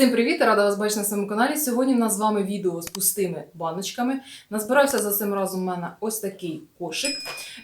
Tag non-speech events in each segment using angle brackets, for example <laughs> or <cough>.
Всім привіт! Рада вас бачити на своєму каналі. Сьогодні в нас з вами відео з пустими баночками. Назбирався за цим разом у мене ось такий кошик.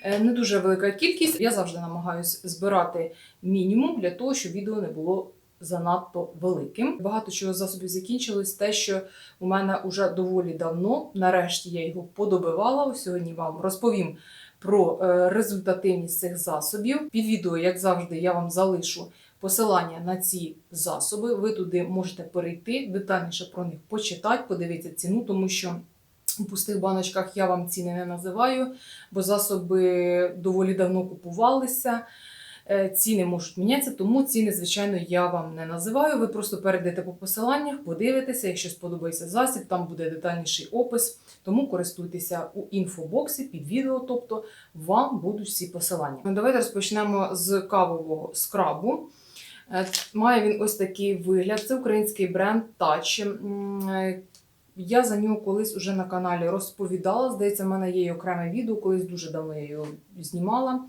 Е, Не дуже велика кількість. Я завжди намагаюся збирати мінімум для того, щоб відео не було занадто великим. Багато чого засобів закінчилось. Те, що у мене вже доволі давно. Нарешті я його подобивала. Сьогодні вам розповім про е, результативність цих засобів. Під відео, як завжди, я вам залишу посилання на ці засоби. Ви туди можете перейти, детальніше про них почитати, подивитися ціну, тому що у пустих баночках я вам ціни не називаю, бо засоби доволі давно купувалися. Е, Ціни можуть мінятися, тому ціни, звичайно, я вам не називаю. Ви просто перейдете по посиланнях, подивитеся, якщо сподобається засіб, там буде детальніший опис. Тому користуйтеся у інфобоксі під відео, тобто вам будуть всі посилання. Ну, Давайте розпочнемо з кавового скрабу. Е, Має він ось такий вигляд. Це український бренд Touch. Е, Я за нього колись уже на каналі розповідала. Здається, в мене є окреме відео, колись дуже давно я його знімала.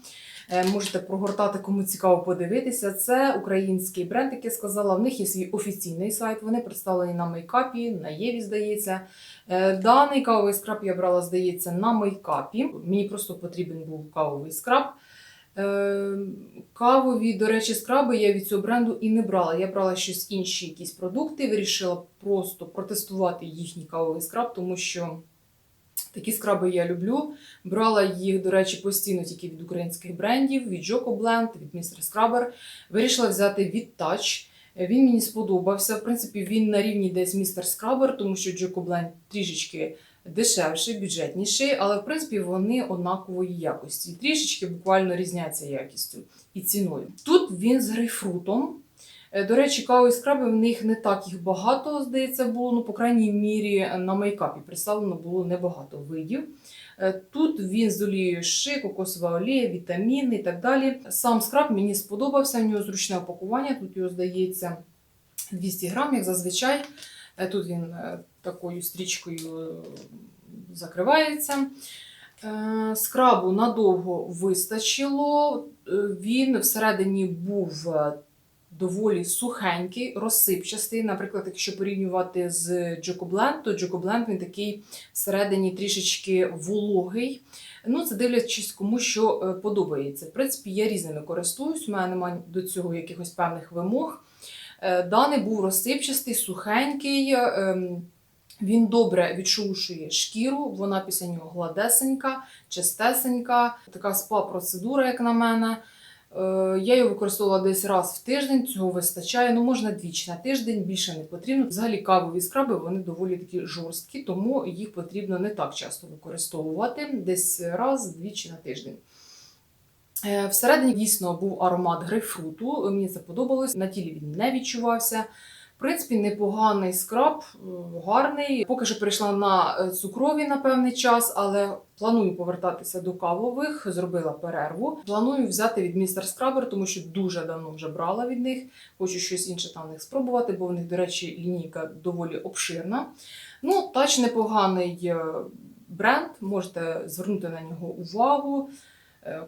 Е, Можете прогортати, кому цікаво подивитися. Це український бренд, як я сказала. В них є свій офіційний сайт. Вони представлені на мейкапі, на Єві, здається. Даний кавовий скраб я брала, здається, на мейкапі. Мені просто потрібен був кавовий скраб. Е, Кавові, до речі, скраби я від цього бренду і не брала. Я брала щось інші якісь продукти. Вирішила просто протестувати їхній кавовий скраб, тому що такі скраби я люблю. Брала їх, до речі, постійно тільки від українських брендів, від Joko Blend, від Mr. Scrubber. Вирішила взяти від Touch. Він мені сподобався. В принципі, він на рівні десь містер Скрабер, тому що Blend трішечки дешевший, бюджетніший, але в принципі вони однакової якості. Трішечки буквально різняться якістю і ціною. Тут він з грейпфрутом. Е, До речі, кавові скраби в них не так їх багато, здається, було. Ну, по крайній мірі, на мейкапі представлено було небагато видів. Е, Тут він з олією ши, кокосова олія, вітаміни і так далі. Сам скраб мені сподобався, в нього зручне опакування. Тут його здається 200 грам, як зазвичай. Е, Тут він е, такою стрічкою е, закривається. Е, Скрабу надовго вистачило. Е, Він всередині був е, доволі сухенький, розсипчастий. Наприклад, якщо порівнювати з Blend, то Blend він такий всередині трішечки вологий. Ну, це дивлячись, кому що е, подобається. В принципі, я різними користуюсь, у мене немає до цього якихось певних вимог. Е, Даний був розсипчастий, сухенький. ем, Він добре відшелушує шкіру, вона після нього гладесенька, чистесенька, така спа-процедура, як на мене. Е, Я його використовувала десь раз в тиждень, цього вистачає. Ну, можна двічі на тиждень, більше не потрібно. Взагалі кавові скраби вони доволі такі жорсткі, тому їх потрібно не так часто використовувати, десь раз, двічі на тиждень. Е, Всередині дійсно був аромат грейпфруту. Мені це подобалось. На тілі він не відчувався. В принципі, непоганий скраб, е, гарний. Поки що перейшла на е, цукрові на певний час, але планую повертатися до кавових. Зробила перерву. Планую взяти від містер Скрабер, тому що дуже давно вже брала від них. Хочу щось інше там в них спробувати, бо в них, до речі, лінійка доволі обширна. Ну, тач непоганий е, бренд, можете звернути на нього увагу.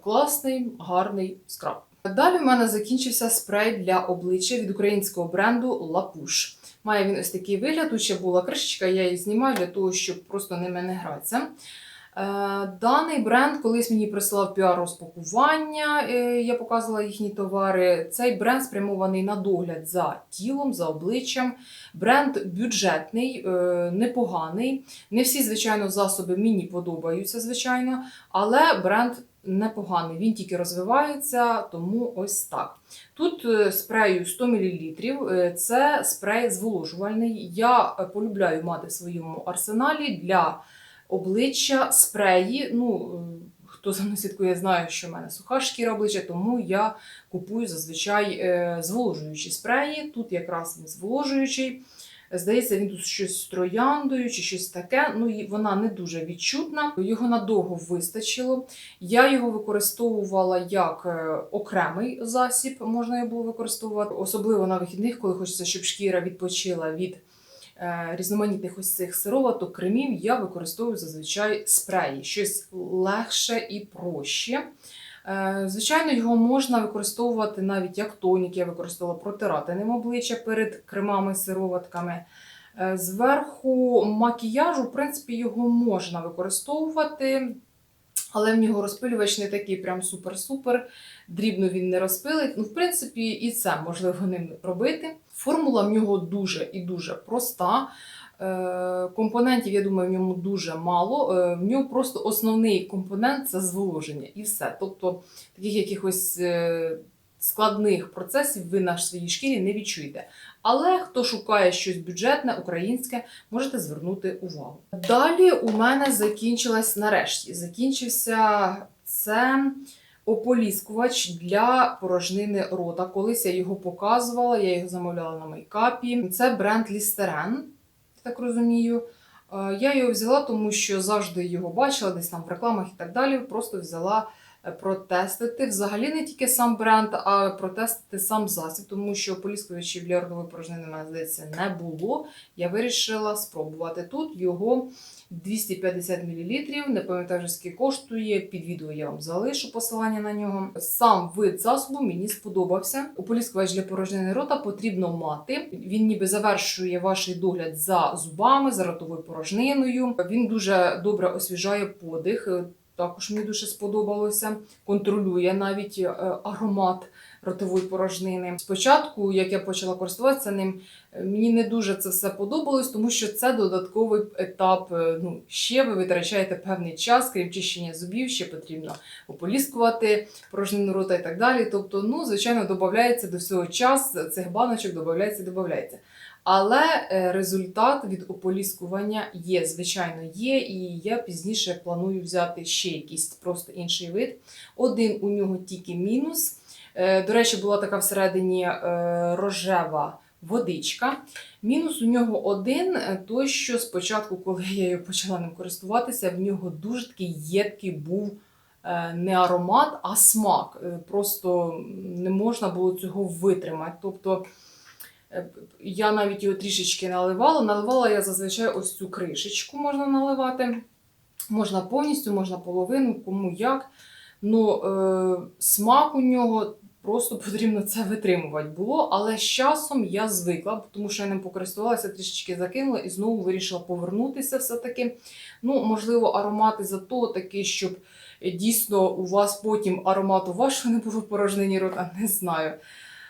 Класний, гарний скраб. Далі в мене закінчився спрей для обличчя від українського бренду Лапуш. Має він ось такий вигляд. Тут ще була кришечка, я її знімаю для того, щоб просто ними не гратися. Е, Даний бренд колись мені прислав піар-розпакування, е, я показувала їхні товари. Цей бренд спрямований на догляд за тілом, за обличчям. Бренд бюджетний, е, непоганий. Не всі, звичайно, засоби мені подобаються, звичайно, але бренд непоганий. Він тільки розвивається, тому ось так. Тут спрею 100 мл. Це спрей зволожувальний. Я полюбляю мати в своєму арсеналі для обличчя спреї. Ну, е, хто за мною слідкує, знає, що в мене суха шкіра обличчя, тому я купую зазвичай е, зволожуючі спреї. Тут якраз він зволожуючий. Здається, він тут щось з трояндою чи щось таке. Ну, і вона не дуже відчутна. Його надовго вистачило. Я його використовувала як е, окремий засіб, можна його було використовувати, особливо на вихідних, коли хочеться, щоб шкіра відпочила від е, різноманітних ось цих сироваток, кремів. Я використовую зазвичай спреї, щось легше і проще. Е, Звичайно, його можна використовувати навіть як тонік, я використовувала протирати ним обличчя перед кремами, сироватками. Е, Зверху макіяжу, в принципі, його можна використовувати, але в нього розпилювач не такий прям супер-супер. Дрібно він не розпилить. Ну, в принципі, і це можливо ним робити. Формула в нього дуже і дуже проста. Е, Компонентів, я думаю, в ньому дуже мало. Е, В нього просто основний компонент це зволоження і все. Тобто таких якихось е, складних процесів ви на своїй шкірі не відчуєте. Але хто шукає щось бюджетне, українське, можете звернути увагу. Далі у мене закінчилась нарешті. Закінчився це ополіскувач для порожнини рота. Колись я його показувала, я його замовляла на мейкапі. Це бренд я так розумію. Е, Я його взяла, тому що завжди його бачила десь там в рекламах і так далі. Просто взяла протестити. Взагалі не тільки сам бренд, а протестити сам засіб, тому що ополіскувачів для ротової порожнини, мене здається, не було. Я вирішила спробувати тут його 250 мл. Не пам'ятаю, вже скільки коштує. Під відео я вам залишу посилання на нього. Сам вид засобу мені сподобався. Ополіскувач для порожнини рота потрібно мати. Він ніби завершує ваш догляд за зубами, за ротовою порожниною. Він дуже добре освіжає подих. Також мені дуже сподобалося. Контролює навіть е, аромат ротової порожнини. Спочатку, як я почала користуватися ним, е, мені не дуже це все подобалось, тому що це додатковий етап. Е, Ну, ще ви витрачаєте певний час, крім чищення зубів, ще потрібно ополіскувати порожнину рота і так далі. Тобто, ну, звичайно, додається до всього час цих баночок, додається, додається. Але е, результат від ополіскування є, звичайно, є, і я пізніше планую взяти ще якийсь просто інший вид. Один у нього тільки мінус. Е, До речі, була така всередині е, рожева водичка. Мінус у нього один, той, що спочатку, коли я його почала ним користуватися, в нього дуже такий єдкий був не аромат, а смак. Просто не можна було цього витримати. Тобто я навіть його трішечки наливала. Наливала я зазвичай ось цю кришечку можна наливати. Можна повністю, можна половину, кому як. Ну, е, смак у нього просто <laughs> потрібно це витримувати було. Але з часом я звикла, тому що я ним покористувалася, трішечки закинула і знову вирішила повернутися все-таки. Ну, можливо, аромати за то такі, щоб дійсно у вас потім аромату вашого <laughs> не було в порожнині рота, не знаю.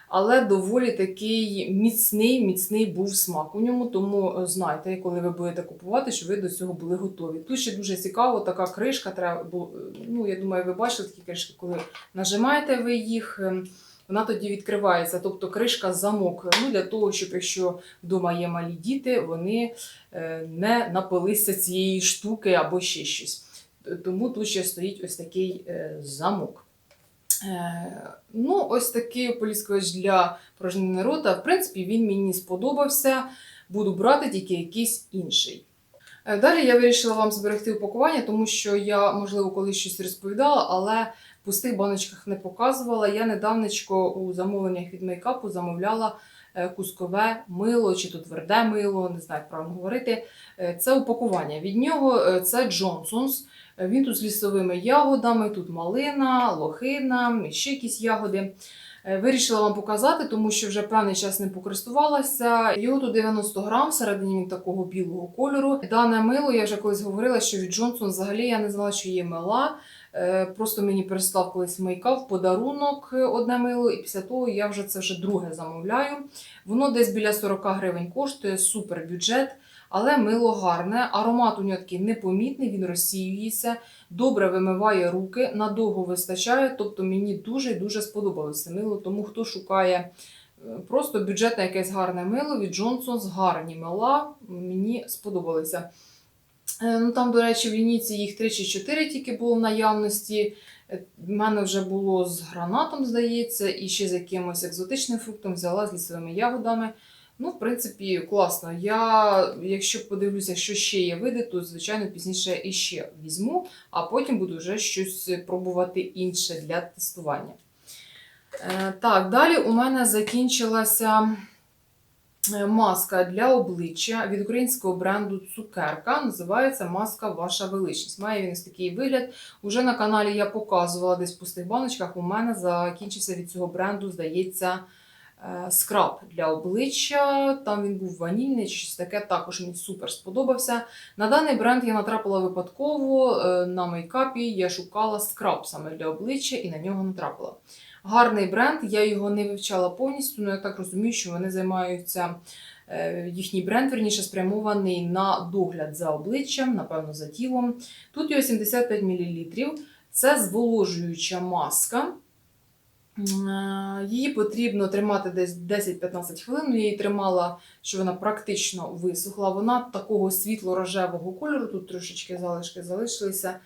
Але доволі такий міцний, міцний був смак у ньому. Тому е, знайте, коли ви будете купувати, що ви до цього були готові. Тут ще дуже цікаво, така кришка. Треба було, ну я думаю, ви бачили такі кришки, коли нажимаєте ви їх. ем, Вона тоді відкривається, тобто кришка замок. Ну для того, щоб якщо вдома є малі діти, вони е, не напилися цієї штуки або ще щось. Тому тут ще стоїть ось такий е, замок. Е, Ну, ось такий ополіскувач для порожнини рота. В принципі, він мені сподобався. Буду брати тільки якийсь інший. Е, Далі я вирішила вам зберегти упакування, тому що я, можливо, колись щось розповідала, але в пустих баночках не показувала. Я недавнечко у замовленнях від мейкапу замовляла кускове мило чи то тверде мило, не знаю, як правильно говорити. Е, Це упакування. Від нього е, це. Е, Він тут з лісовими ягодами, тут малина, лохина, ще якісь ягоди. Е, Вирішила вам показати, тому що вже певний час ним покористувалася. Його тут 90 грам, всередині він такого білого кольору. Дане мило, я вже колись говорила, що від Johnson взагалі я не знала, що є мила. Е, Просто мені перестав колись мейкап в подарунок е, одне мило, і після того я вже це вже друге замовляю. Воно десь біля 40 гривень коштує, супер бюджет. Але мило гарне, аромат у нього такий непомітний, він розсіюється, добре вимиває руки, надовго вистачає. Тобто мені дуже дуже сподобалося мило. Тому хто шукає е, просто бюджетне якесь гарне мило від Johnson's, гарні мила, мені сподобалися. Е, Ну, там, до речі, в лінійці їх 3 чи 4 тільки було в наявності. Е, В мене вже було з гранатом, здається, і ще з якимось екзотичним фруктом взяла з лісовими ягодами. Ну, в принципі, класно. Я, якщо подивлюся, що ще є види, то, звичайно, пізніше іще візьму, а потім буду вже щось пробувати інше для тестування. Е, так, далі у мене закінчилася е, маска для обличчя від українського бренду Цукерка. Називається маска Ваша величність. Має він ось такий вигляд. Уже на каналі я показувала десь в пустих баночках. У мене закінчився від цього бренду, здається, е, скраб для обличчя. Там він був ванільний, щось таке. Також мені супер сподобався. На даний бренд я натрапила випадково е, на мейкапі. Я шукала скраб саме для обличчя і на нього натрапила. Гарний бренд, я його не вивчала повністю, але я так розумію, що вони займаються. е, Їхній бренд, верніше, спрямований на догляд за обличчям, напевно, за тілом. Тут його 75 мл. Це зволожуюча маска. Е, Її потрібно тримати десь 10-15 хвилин. Ну, Я її тримала, що вона практично висохла. Вона такого світло-рожевого кольору, тут трошечки залишки залишилися.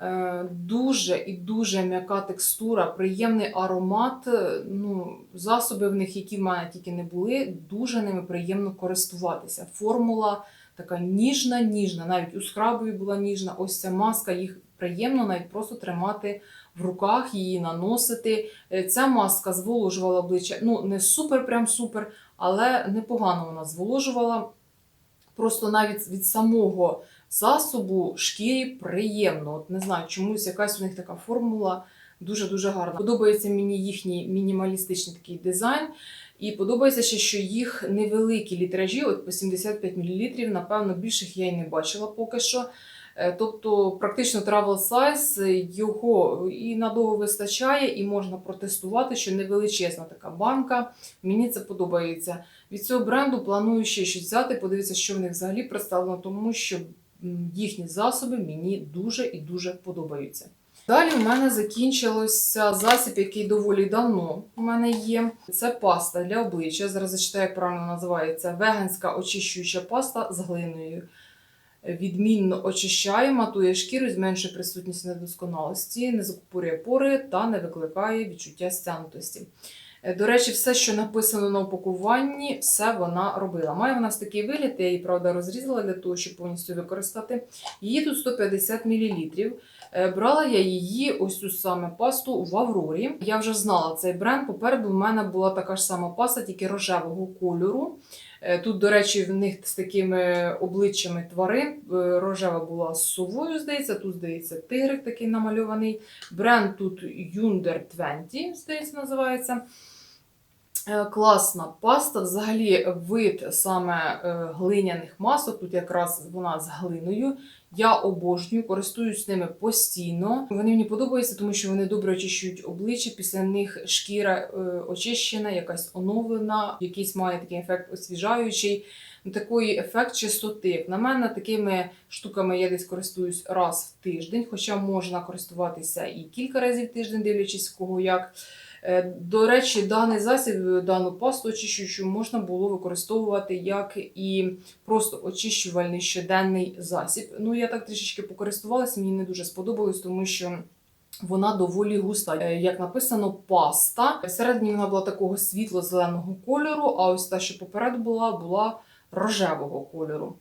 Е, Дуже і дуже м'яка текстура, приємний аромат. Е, Ну, засоби в них, які в мене тільки не були, дуже ними приємно користуватися. Формула така ніжна, ніжна. Навіть у скрабові була ніжна. Ось ця маска, їх приємно навіть просто тримати в руках, її наносити. Е, Ця маска зволожувала обличчя. Ну, не супер, прям супер, але непогано вона зволожувала. Просто навіть від самого засобу шкірі приємно. От не знаю, чомусь якась у них така формула дуже-дуже гарна. Подобається мені їхній мінімалістичний такий дизайн. І подобається ще, що їх невеликі літражі, от по 75 мл, напевно, більших я й не бачила поки що. Е, Тобто, практично travel size, його і надовго вистачає, і можна протестувати, що невеличезна така банка. Мені це подобається. Від цього бренду планую ще щось взяти, подивитися, що в них взагалі представлено, тому що їхні засоби мені дуже і дуже подобаються. Далі в мене закінчилося засіб, який доволі давно у мене є. Це паста для обличчя. Зараз зачитаю, як правильно називається веганська очищуюча паста з глиною. Відмінно очищає, матує шкіру, зменшує присутність недосконалості, не закупорює пори та не викликає відчуття стянутості. Е, До речі, все, що написано на упакуванні, все вона робила. Має в нас такий вигляд, я її, правда, розрізала для того, щоб повністю використати. Її тут 150 мл. Брала я її, ось цю саме пасту в Аврорі. Я вже знала цей бренд. Попереду в мене була така ж сама паста, тільки рожевого кольору. Е, Тут, до речі, в них з такими обличчями тварин. Е, Рожева була з совою, здається, тут, здається, тигрик такий намальований. Бренд тут Юндер 20, здається, називається. Е, Класна паста. Взагалі вид саме е, глиняних масок. Тут якраз вона з глиною. Я обожнюю, користуюсь ними постійно. Вони мені подобаються, тому що вони добре очищують обличчя. Після них шкіра е, очищена, якась оновлена, якийсь має такий ефект освіжаючий. Ну, Такий ефект чистоти. На мене, такими штуками я десь користуюсь раз в тиждень, хоча можна користуватися і кілька разів в тиждень, дивлячись кого як. Е, До речі, даний засіб, дану пасту очищуючу можна було використовувати як і просто очищувальний щоденний засіб. Ну, я так трішечки покористувалася, мені не дуже сподобалось, тому що. Вона доволі густа, Е, як написано, паста. Всередині вона була такого світло-зеленого кольору, а ось та, що поперед була, була рожевого кольору.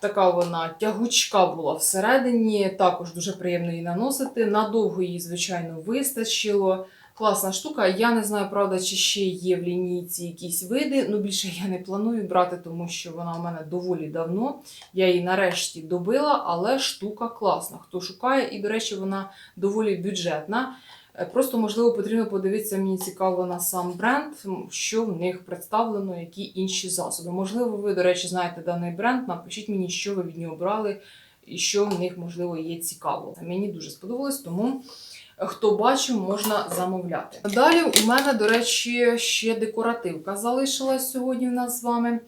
Така вона тягучка була всередині, також дуже приємно її наносити. Надовго її, звичайно, вистачило. Класна штука. Я не знаю, правда, чи ще є в лінійці якісь види. Ну, більше я не планую брати, тому що вона у мене доволі давно. Я її нарешті добила, але штука класна. Хто шукає, і, до речі, вона доволі бюджетна. Е, Просто, можливо, потрібно подивитися, мені цікаво на сам бренд, що в них представлено, які інші засоби. Можливо, ви, до речі, знаєте даний бренд. Напишіть мені, що ви від нього брали і що в них, можливо, є цікаво. Мені дуже сподобалось, тому хто бачив, можна замовляти. Далі у мене, до речі, ще декоративка залишилась сьогодні в нас з вами.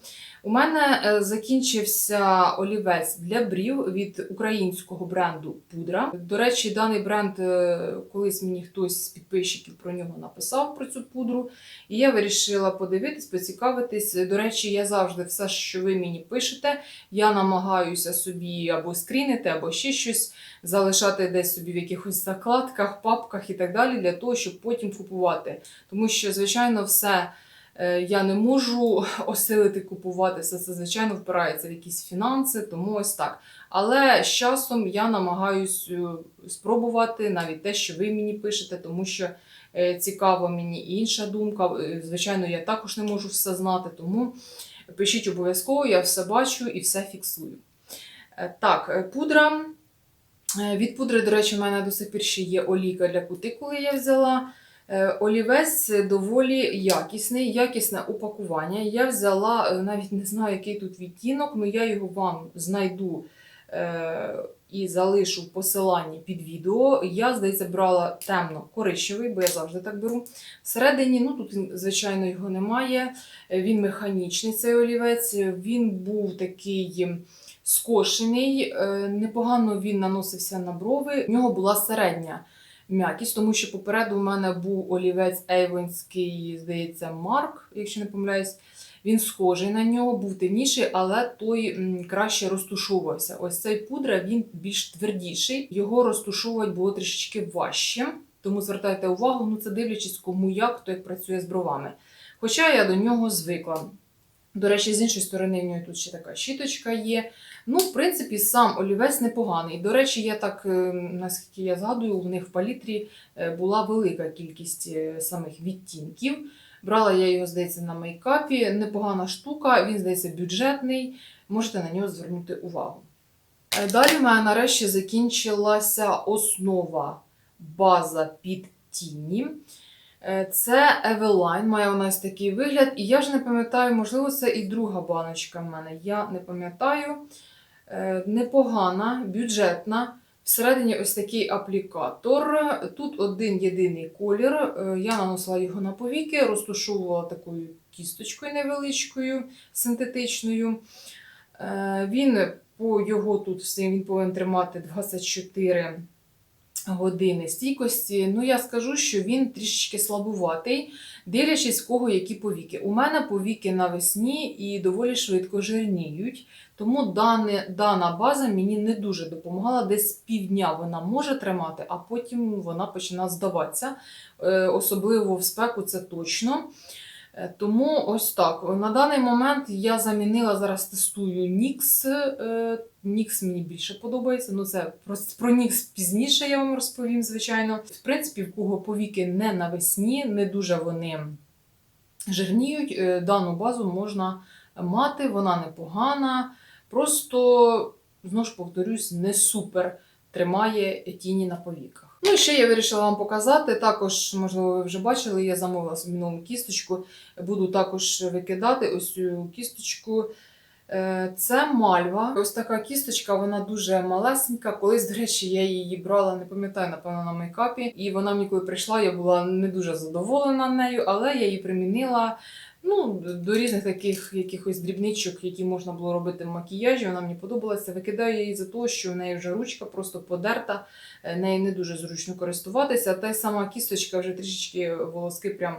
У мене е, закінчився олівець для брів від українського бренду Пудра. До речі, даний бренд е, колись мені хтось з підписчиків про нього написав про цю пудру. І я вирішила подивитись, поцікавитись. До речі, я завжди все, що ви мені пишете, я намагаюся собі або скрінити, або ще щось залишати десь собі в якихось закладках, папках і так далі, для того, щоб потім купувати. Тому що, звичайно, все. Е, Я не можу <laughs> осилити купувати все це, звичайно, впирається в якісь фінанси, тому ось так. Але з часом я намагаюсь е, спробувати навіть те, що ви мені пишете, тому що е, цікава мені інша думка. Звичайно, я також не можу все знати, тому пишіть обов'язково, я все бачу і все фіксую. Так, пудра. Від пудри, до речі, в мене до сих пір ще є олійка для кутикули, я взяла. Е, Олівець доволі якісний, якісне упакування. Я взяла, е, навіть не знаю, який тут відтінок, але я його вам знайду е, і залишу в посиланні під відео. Я, здається, брала темно-коричневий, бо я завжди так беру. Всередині, ну тут, звичайно, його немає. Він механічний, цей олівець. Він був такий скошений, непогано він наносився на брови. В нього була середня м'якість, тому що попереду у мене був олівець Ейвонський, здається, Марк, якщо не помиляюсь. Він схожий на нього, був темніший, але той краще розтушовувався. Ось цей пудра він більш твердіший. Його розтушовувати було трішечки важче. Тому звертайте увагу, ну це дивлячись, кому як, хто як працює з бровами. Хоча я до нього звикла. До речі, з іншої сторони, в нього тут ще така щіточка є. Ну, в принципі, сам олівець непоганий. До речі, я так, е, наскільки я згадую, у них в палітрі е, була велика кількість е, самих відтінків. Брала я його, здається, на мейкапі. Непогана штука, він, здається, бюджетний. Можете на нього звернути увагу. Далі в мене нарешті закінчилася основа база під тіні. Е, Це Eveline, має у нас такий вигляд. І я вже не пам'ятаю, можливо, це і друга баночка в мене. Я не пам'ятаю. Е, Непогана, бюджетна. Всередині ось такий аплікатор. Тут один єдиний колір. Е, Я наносила його на повіки, розтушовувала такою кісточкою невеличкою, синтетичною. Він по його тут він повинен тримати 24 години стійкості. Ну, я скажу, що він трішечки слабуватий, дивлячись, в кого які повіки. У мене повіки навесні і доволі швидко жирніють. Тому дане, дана база мені не дуже допомагала. Десь півдня вона може тримати, а потім вона починає здаватися. Е, особливо в спеку це точно. Е, Тому ось так. На даний момент я замінила зараз тестую Nix. Е, Nix мені більше подобається. Ну це про, про Nix пізніше я вам розповім, звичайно. В принципі, в кого повіки не навесні, не дуже вони жирніють. е, Дану базу можна мати, вона непогана. Просто, знову ж повторюсь, не супер тримає тіні на повіках. Ну і ще я вирішила вам показати. Також, можливо, ви вже бачили, я замовила собі нову кісточку. Буду також викидати ось цю кісточку. Е, Це мальва. Ось така кісточка, вона дуже малесенька. Колись, до речі, я її брала, не пам'ятаю, напевно, на мейкапі. І вона мені, коли прийшла, я була не дуже задоволена нею, але я її примінила. Ну, до різних таких якихось дрібничок, які можна було робити в макіяжі, вона мені подобалася. Викидаю її за те, що в неї вже ручка просто подерта, е, нею не дуже зручно користуватися. Та й сама кісточка вже трішечки волоски прям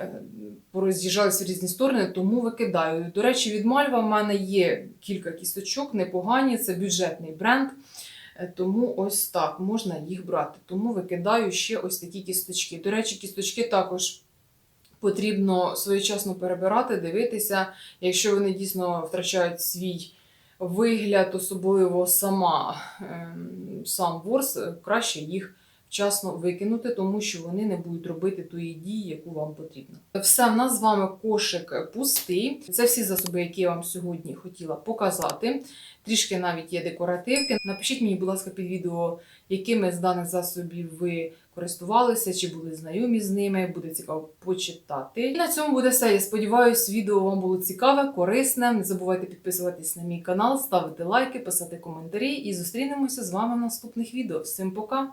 е, пороз'їжджалися в різні сторони, тому викидаю. До речі, від Мальва в мене є кілька кісточок, непогані, це бюджетний бренд. Е, Тому ось так можна їх брати. Тому викидаю ще ось такі кісточки. До речі, кісточки також потрібно своєчасно перебирати, дивитися. Якщо вони дійсно втрачають свій вигляд, особливо сама ем, сам ворс, краще їх вчасно викинути, тому що вони не будуть робити тої дії, яку вам потрібно. Все, в нас з вами кошик пустий. Це всі засоби, які я вам сьогодні хотіла показати. Трішки навіть є декоративки. Напишіть мені, будь ласка, під відео, якими з даних засобів ви користувалися, чи були знайомі з ними. Буде цікаво почитати. І на цьому буде все. Я сподіваюся, відео вам було цікаве, корисне. Не забувайте підписуватись на мій канал, ставити лайки, писати коментарі і зустрінемося з вами в наступних відео. Всім пока!